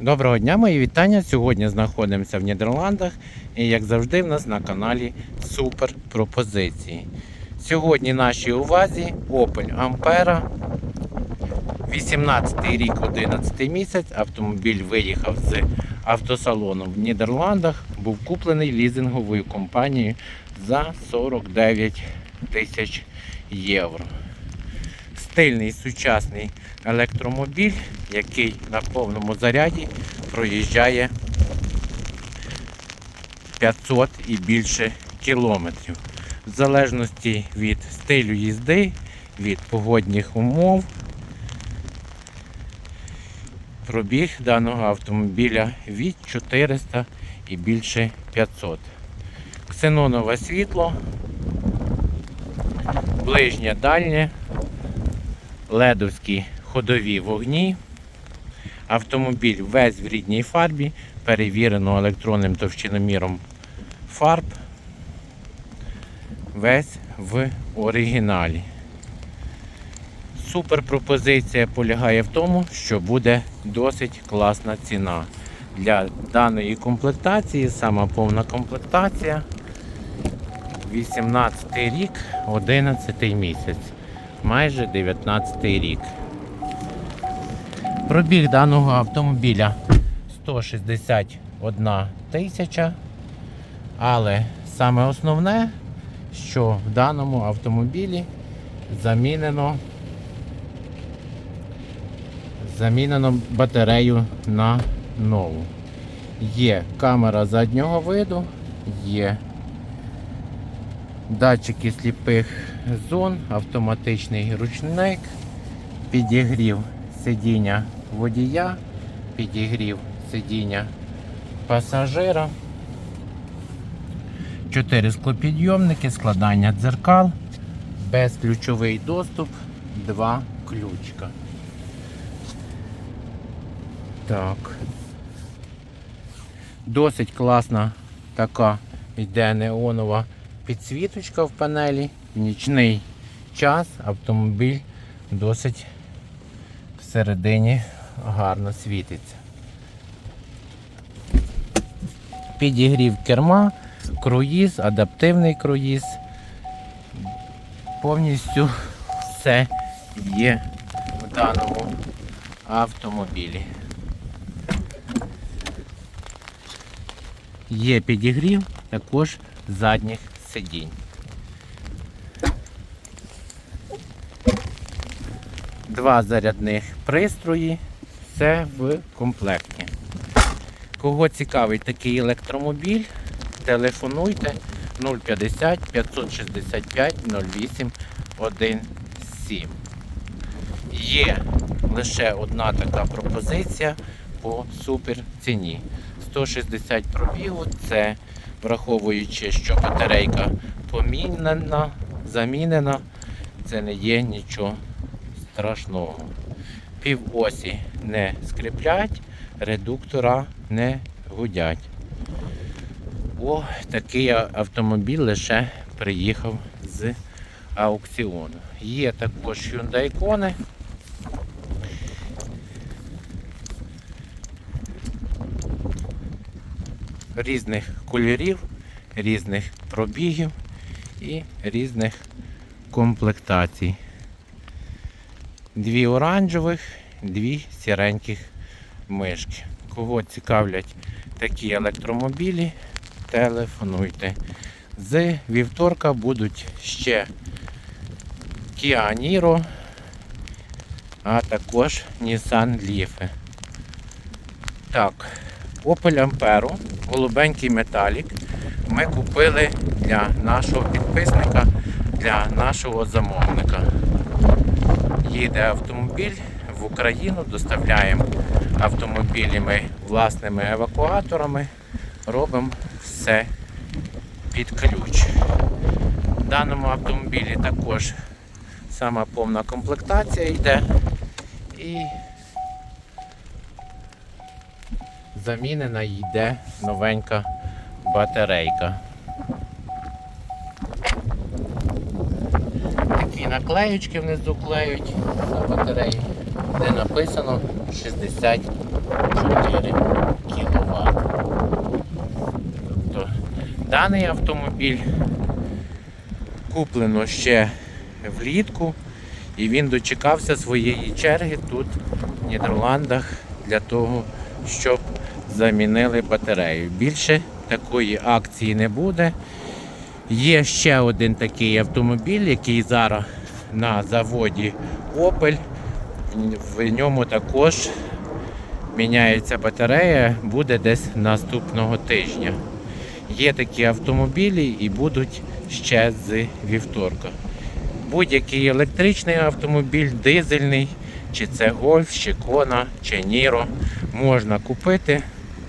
Доброго дня, мої вітання. Сьогодні знаходимося в Нідерландах і як завжди в нас на каналі Супер пропозиції. Сьогодні нашій увазі Opel Ampera. 18 рік, 11 місяць. Автомобіль виїхав з автосалону в Нідерландах. Був куплений лізинговою компанією за 49 тисяч євро. Стильний сучасний електромобіль, який на повному заряді проїжджає 500 і більше кілометрів. В залежності від стилю їзди, від погодних умов, пробіг даного автомобіля від 400 і більше 500. Ксенонове світло, ближнє дальнє, ледовські ходові вогні. Автомобіль весь в рідній фарбі, перевірено електронним товщиноміром фарб. Весь в оригіналі. Супер пропозиція полягає в тому, що буде досить класна ціна. Для даної комплектації, сама повна комплектація. 18 рік, 11 місяць майже 19 рік. Пробіг даного автомобіля 161 тисяча. Але саме основне, що в даному автомобілі замінено замінено батарею на нову. Є камера заднього виду, є датчики сліпих зон, автоматичний ручник, підігрів сидіння водія, підігрів сидіння пасажира, 4 склопідйомники, складання дзеркал, безключовий доступ, два ключка. Так. Досить класна така йде неонова підсвіточка в панелі. В нічний час автомобіль досить всередині гарно світиться. Підігрів керма, круїз, адаптивний круїз. Повністю все є в даному автомобілі. Є підігрів також задніх сидінь. Два зарядних пристрої, все в комплекті. Кого цікавить такий електромобіль, телефонуйте 050 565 08 17. Є лише одна така пропозиція по супер ціні. 160 пробігу, це враховуючи, що батарейка помінена, замінена, це не є нічого страшного. Півосі не скріплять, редуктора не гудять. О, такий автомобіль лише приїхав з аукціону. Є також Hyundai Kona. Різних кольорів, різних пробігів і різних комплектацій. Дві оранжевих, дві сіреньких мишки. Кого цікавлять такі електромобілі, телефонуйте. З вівторка будуть ще Kia Niro, а також Nissan Leaf. Так, Opel Ampero, голубенький металік. Ми купили для нашого підписника, для нашого замовника. Їде автомобіль в Україну, доставляємо автомобілі ми власними евакуаторами, робимо все під ключ. В даному автомобілі також сама повна комплектація йде і замінена йде новенька батарейка. Наклеючки внизу клеють на батареї. де написано 64 кВт. Тобто даний автомобіль куплено ще влітку і він дочекався своєї черги тут, в Нідерландах, для того, щоб замінили батарею. Більше такої акції не буде. Є ще один такий автомобіль, який зараз на заводі Opel. В ньому також міняється батарея, буде десь наступного тижня. Є такі автомобілі і будуть ще з вівторка. Будь-який електричний автомобіль, дизельний, чи це Гольф, чи Кона, чи Ніро, можна купити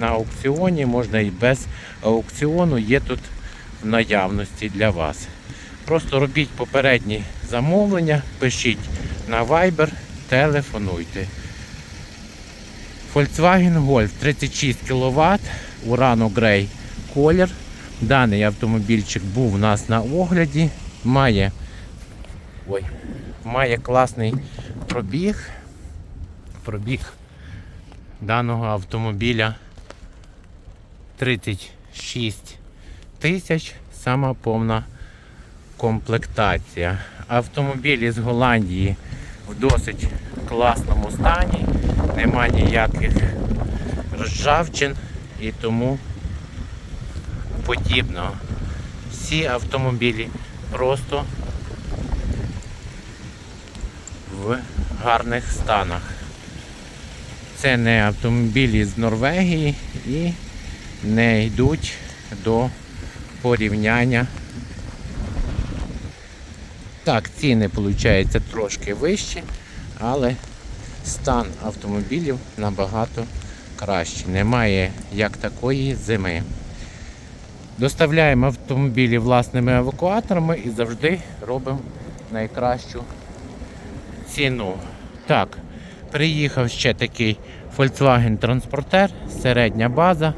на аукціоні, можна і без аукціону, є тут в наявності для вас. Просто робіть попередні замовлення, пишіть на Viber, телефонуйте. Volkswagen Golf 36 кВт, Urano Grey колір. Даний автомобільчик був у нас на огляді, має, ой, має класний пробіг. Пробіг даного автомобіля 36 тисяч, сама повна комплектація. Автомобіль із Голландії в досить класному стані, нема ніяких ржавчин і тому подібного. Всі автомобілі просто в гарних станах. Це не автомобілі з Норвегії і не йдуть до порівняння. Так, ціни виходить трошки вищі, але стан автомобілів набагато кращий. Немає як такої зими. Доставляємо автомобілі власними евакуаторами і завжди робимо найкращу ціну. Так, приїхав ще такий Volkswagen Transporter, середня база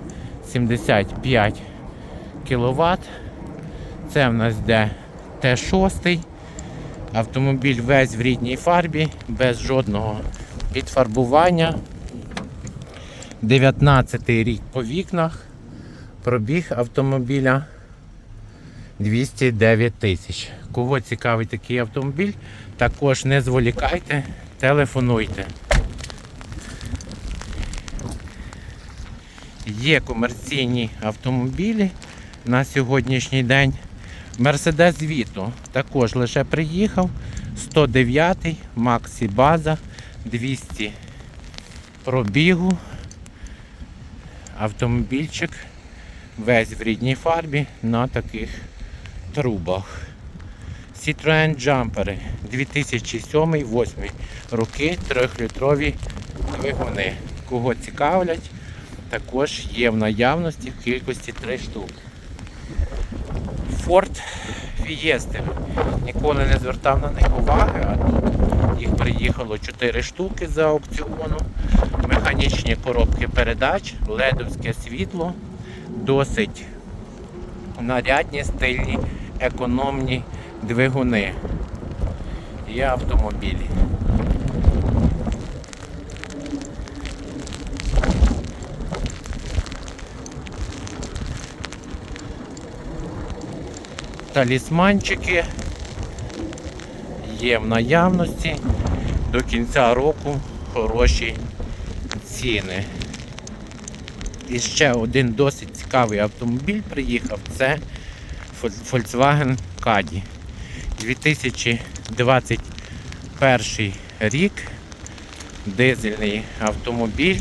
75 кВт. Це в нас йде Т6. Автомобіль весь в рідній фарбі, без жодного підфарбування. 19 й рік по вікнах. Пробіг автомобіля 209 тисяч. Кого цікавий такий автомобіль, також не зволікайте, телефонуйте. Є комерційні автомобілі на сьогоднішній день. Мерседес Віто також лише приїхав. 109 Максі База, 200 пробігу. Автомобільчик весь в рідній фарбі на таких трубах. Citroen Jumper 2007-2008 роки 3-літрові двигуни. Кого цікавлять, також є в наявності в кількості 3 штуки. Ford Fiesta. Ніколи не звертав на них уваги, а тут їх приїхало 4 штуки за аукціону. Механічні коробки передач, ледовське світло, досить нарядні, стильні, економні двигуни і автомобілі. Талісманчики є в наявності до кінця року хороші ціни. І ще один досить цікавий автомобіль приїхав, це Volkswagen Caddy. 2021 рік. Дизельний автомобіль,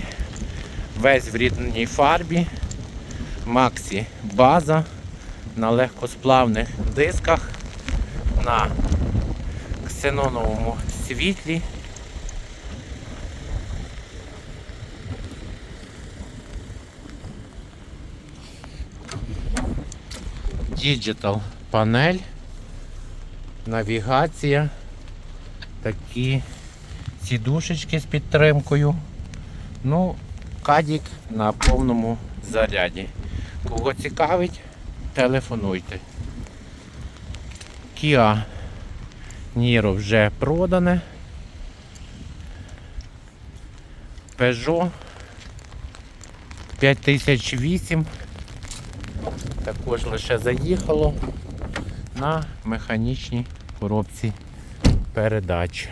весь в рідній фарбі, Максі база на легкосплавних дисках, на ксеноновому світлі. Digital панель, навігація, такі сідушечки з підтримкою. Ну, кадік на повному заряді. Кого цікавить, телефонуйте. Kia Niro вже продане. Peugeot 5008. Також лише заїхало на механічній коробці передач.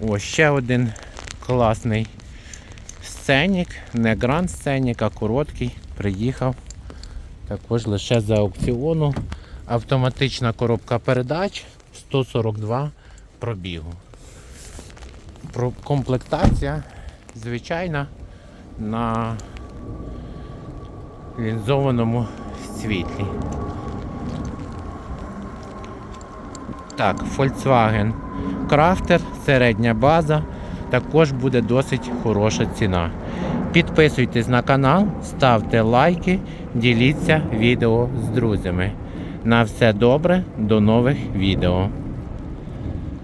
Ось ще один класний сценік, не гранд сценік, а короткий. Приїхав. Також лише за аукціону. Автоматична коробка передач 142 пробігу. Про комплектація звичайна на лінзованому світлі. Так, Volkswagen Crafter, середня база, також буде досить хороша ціна. Підписуйтесь на канал, ставте лайки, діліться відео з друзями. На все добре, до нових відео.